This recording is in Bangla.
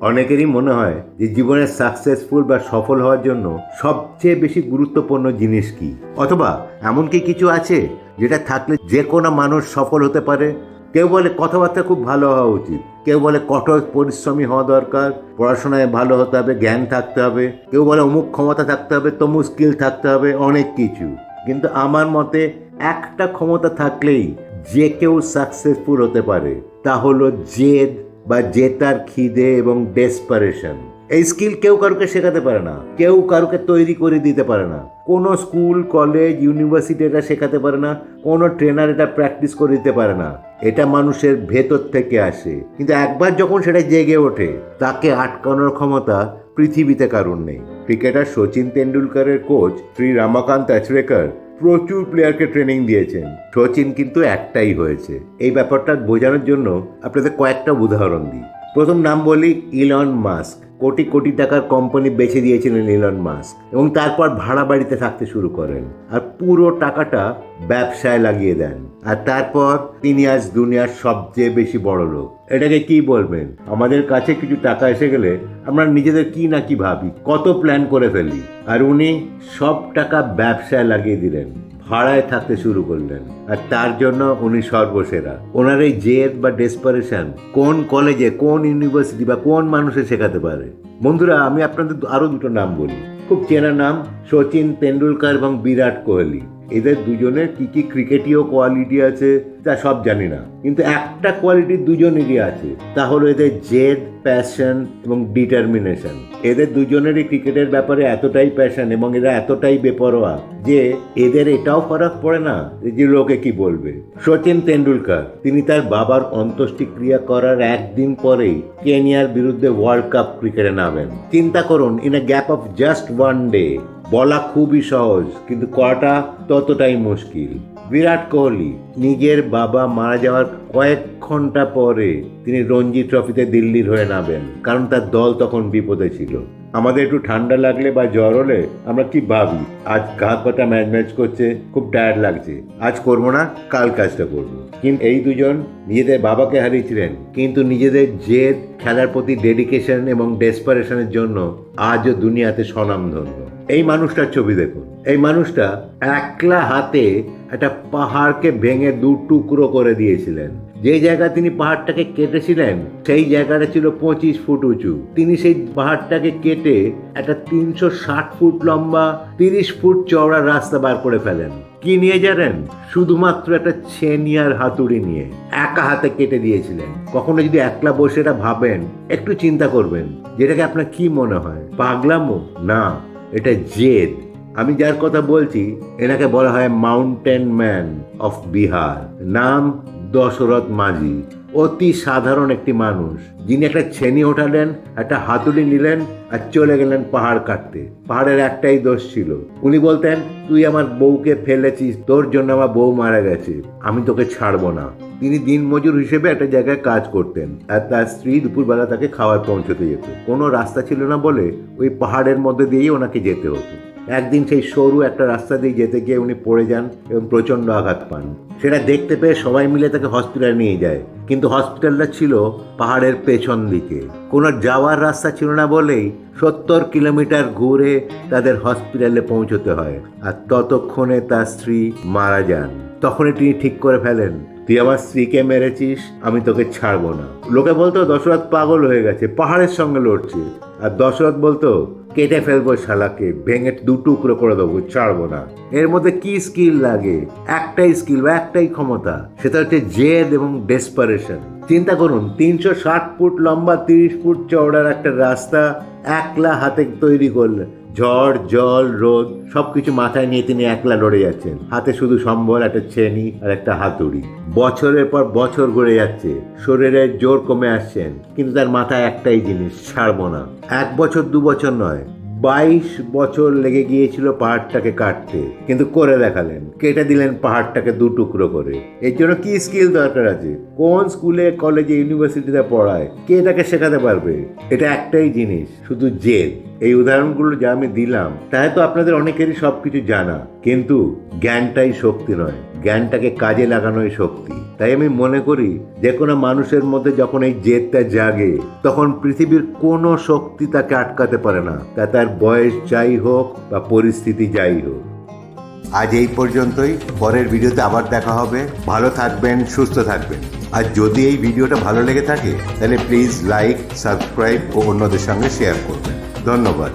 অনেকেরই মনে হয় যে জীবনে সাকসেসফুল বা সফল হওয়ার জন্য সবচেয়ে বেশি গুরুত্বপূর্ণ জিনিস কি? অথবা এমন কি কিছু আছে যেটা থাকলে যে কোনো মানুষ সফল হতে পারে? কেউ বলে কথাবার্তা খুব ভালো হওয়া উচিত। কেউ বলে কঠোর পরিশ্রমী হওয়া দরকার। পড়াশোনায় ভালো হতে হবে, জ্ঞান থাকতে হবে। কেউ বলে অমুক ক্ষমতা থাকতে হবে, তমুক স্কিল থাকতে হবে, অনেক কিছু। কিন্তু আমার মতে একটা ক্ষমতা থাকলেই যে কেউ সাকসেসফুল হতে পারে তা হলো জেদ বা জেতার খিদে এবং ডেসপারেশন এই স্কিল কেউ কারোকে শেখাতে পারে না। কেউ কারোকে তৈরি করে দিতে পারে না। কোনো স্কুল কলেজ ইউনিভার্সিটি এটা শেখাতে পারে না। কোনো ট্রেনার এটা প্র্যাকটিস করে দিতে পারে না। এটা মানুষের ভেতর থেকে আসে। কিন্তু একবার যখন সেটা জেগে ওঠে, তাকে আটকানোর ক্ষমতা পৃথিবীতে কারণ নেই। ক্রিকেটার সচিন তেন্ডুলকারের কোচ শ্রী রামাকান্ত আচরেকর প্রচুর প্লেয়ারকে ট্রেনিং দিয়েছেন। সচিন কিন্তু একটাই হয়েছে। এই ব্যাপারটা বোঝানোর জন্য আপনাদের কয়েকটা উদাহরণ দিই। প্রথম নাম বলি ইলন মাস্ক কোটি কোটি টাকার কোম্পানি বেছে দিয়েছিলেন ইলন মাস্ক এবং তারপর ভাড়া বাড়িতে থাকতে শুরু করেন আর পুরো টাকাটা ব্যবসায় লাগিয়ে দেন। আর তারপর তিনি আজ দুনিয়ার সবচেয়ে বেশি বড় লোক। এটাকে কি বলবেন? আমাদের কাছে কিছু টাকা এসে গেলে আমরা নিজেদের কি না কি ভাবি, কত প্ল্যান করে ফেলি। আর উনি সব টাকা ব্যবসায় লাগিয়ে দিলেন। ভাড়ায় থাকতে শুরু করলেন। আর তার জন্য উনি সর্বসেরা। ওনার এই জেদ বা ডেসপারেশন কোন কলেজে কোন ইউনিভার্সিটি বা কোন মানুষে শেখাতে পারে? বন্ধুরা, আমি আপনাদের আরও দুটো নাম বলি। খুব চেনা নাম, সচিন তেন্ডুলকার এবং বিরাট কোহলি। এদের দুজনের কি কি ক্রিকেটীয় কোয়ালিটি আছে, তা সব জানি না। কিন্তু একটা কোয়ালিটি দুজনেরই আছে। তা হলো এদের জেদ প্যাশন এবং ডিটারমিনেশন এদের দুজনেরই ক্রিকেটের ব্যাপারে এতটাই প্যাশন এবং এরা এতটাই বেপরোয়া যে এদের এটাও ফরক পড়ে না যে লোকে কি বলবে। সচিন তেন্ডুলকার, তিনি তার বাবার অন্ত্যেষ্টিক্রিয়া করার একদিন পরেই কেনিয়ার বিরুদ্ধে ওয়ার্ল্ড কাপ ক্রিকেটে নামেন। চিন্তা করুন in a gap of just one day বলা খুবই সহজ, কিন্তু করাটা ততটাই মুশকিল। বিরাট কোহলি নিজের বাবা মারা যাওয়ার কয়েক ঘণ্টা পরে তিনি রঞ্জি ট্রফিতে দিল্লির হয়ে নামেন, কারণ তার দল তখন বিপদে ছিল। আমাদের একটু ঠান্ডা লাগলে বা জ্বর হলে আমরা কি ভাবি? আজ গা পাতা ম্যাচ ম্যাচ করছে, খুব টায়ার্ড লাগছে। আজ করব না, কাল কাজটা করব। কিন্তু এই দুজন নিজেদের বাবাকে হারিয়েছিলেন, কিন্তু নিজেদের জেদ, খেলার প্রতি ডেডিকেশন এবং ডেসপারেশনের জন্য আজও দুনিয়াতে স্বনামধন্য। এই মানুষটার ছবি দেখুন। এই মানুষটা একলা হাতে একটা পাহাড়কে ভেঙে দু টুকরো করে দিয়েছিলেন। যে জায়গায় তিনি পাহাড়টাকে কেটেছিলেন, সেই জায়গাটা ছিল পঁচিশ ফুট উঁচু। তিনি সেই পাহাড়টাকে কেটে একটা তিনশো ষাট ফুট লম্বা, তিরিশ ফুট চওড়া রাস্তা বার করে ফেলেন। কি নিয়ে জানেন শুধুমাত্র একটা ছেনিয়ার হাতুড়ি নিয়ে একা হাতে কেটে দিয়েছিলেন। কখনো যদি একলা বসে এটা ভাবেন, একটু চিন্তা করবেন, যেটাকে আপনার কি মনে হয়? পাগলামো? না, এটা জেদ। আমি যার কথা বলছি, এনাকে বলা হয় মাউন্টেন ম্যান অফ বিহার। নাম দশরথ মাঝি, অতি সাধারণ একটি মানুষ। যিনি একটা ছেনি ওঠালেন, একটা হাতুড়ি নিলেন আর চলে গেলেন পাহাড় কাটতে। পাহাড়ের একটাই দোষ ছিল। উনি বলতেন, তুই আমার বউকে ফেলেছিস, তোর জন্য আমার বউ মারা গেছে, আমি তোকে ছাড়বো না। তিনি দিনমজুর হিসেবে একটা জায়গায় কাজ করতেন আর তার স্ত্রী দুপুরবেলা তাকে খাবার পৌঁছতে যেত। কোনো রাস্তা ছিল না বলে ওই পাহাড়ের মধ্যে দিয়েই ওনাকে যেতে হতো। একদিন সেই সরু একটা রাস্তা দিয়ে যেতে গিয়ে উনি পড়ে যান এবং প্রচণ্ড আঘাত পান। সেটা দেখতে পেয়ে সবাই মিলে তাকে হসপিটালে নিয়ে যায়। কিন্তু হসপিটালটা ছিল পাহাড়ের পেছন দিকে। কোনো যাওয়ার রাস্তা ছিল না বলেই সত্তর কিলোমিটার ঘুরে তাদের হসপিটালে পৌঁছতে হয় আর ততক্ষণে তার স্ত্রী মারা যান। তখনই তিনি ঠিক করে ফেলেন, তুই আমার স্ত্রীকে মেরেছিস, আমি তোকে ছাড়বো না। লোকে বলতো, দশরথ পাগল হয়ে গেছে, পাহাড়ের সঙ্গে লড়ছে। আর দশরথ বলতো কেটে ফেলব শালাকে, ভেঙে দু টুকরো করে দেবো, ছাড়বো না। এর মধ্যে কি স্কিল লাগে? একটাই স্কিল বা একটাই ক্ষমতা, সেটা হচ্ছে জেদ এবং ডেসপারেশন চিন্তা করুন, তিনশো ষাট ফুট লম্বা, তিরিশ ফুট চওড়ার একটা রাস্তা একলা হাতে তৈরি করলেন ঝড়, জল, রোদ, সবকিছু মাথায় নিয়ে তিনি একলা লড়ে যাচ্ছেন। হাতে শুধু সম্বল, একটা ছেনি আর একটা হাতুড়ি। বছরের পর বছর গড়ে যাচ্ছে শরীরের জোর কমে আসছেন, কিন্তু তার মাথায় একটাই জিনিস, ছাড়বো না। এক বছর, দু বছর নয় বাইশ বছর লেগে গিয়েছিল পাহাড়টাকে কাটতে, কিন্তু করে দেখালেন, কেটে দিলেন পাহাড়টাকে দু টুকরো করে। এর জন্য কি স্কিল দরকার আছে? কোন স্কুলে, কলেজে, ইউনিভার্সিটিতে পড়ায় কে এটাকে শেখাতে পারবে? এটা একটাই জিনিস, শুধু জেদ। এই উদাহরণগুলো যা আমি দিলাম, তাই তো আপনাদের অনেকেরই সব কিছু জানা। কিন্তু জ্ঞানটাই শক্তি নয়, জ্ঞানটাকে কাজে লাগানোই শক্তি। তাই আমি মনে করি যে কোনো মানুষের মধ্যে যখন এই জেদটা জাগে, তখন পৃথিবীর কোনো শক্তি তাকে আটকাতে পারে না। তা তার বয়স যাই হোক বা পরিস্থিতি যাই হোক। আজ এই পর্যন্তই। পরের ভিডিওতে আবার দেখা হবে। ভালো থাকবেন, সুস্থ থাকবেন। আর যদি এই ভিডিওটা ভালো লেগে থাকে, তাহলে প্লিজ লাইক সাবস্ক্রাইব ও অন্যদের সঙ্গে শেয়ার করবেন। ধন্যবাদ।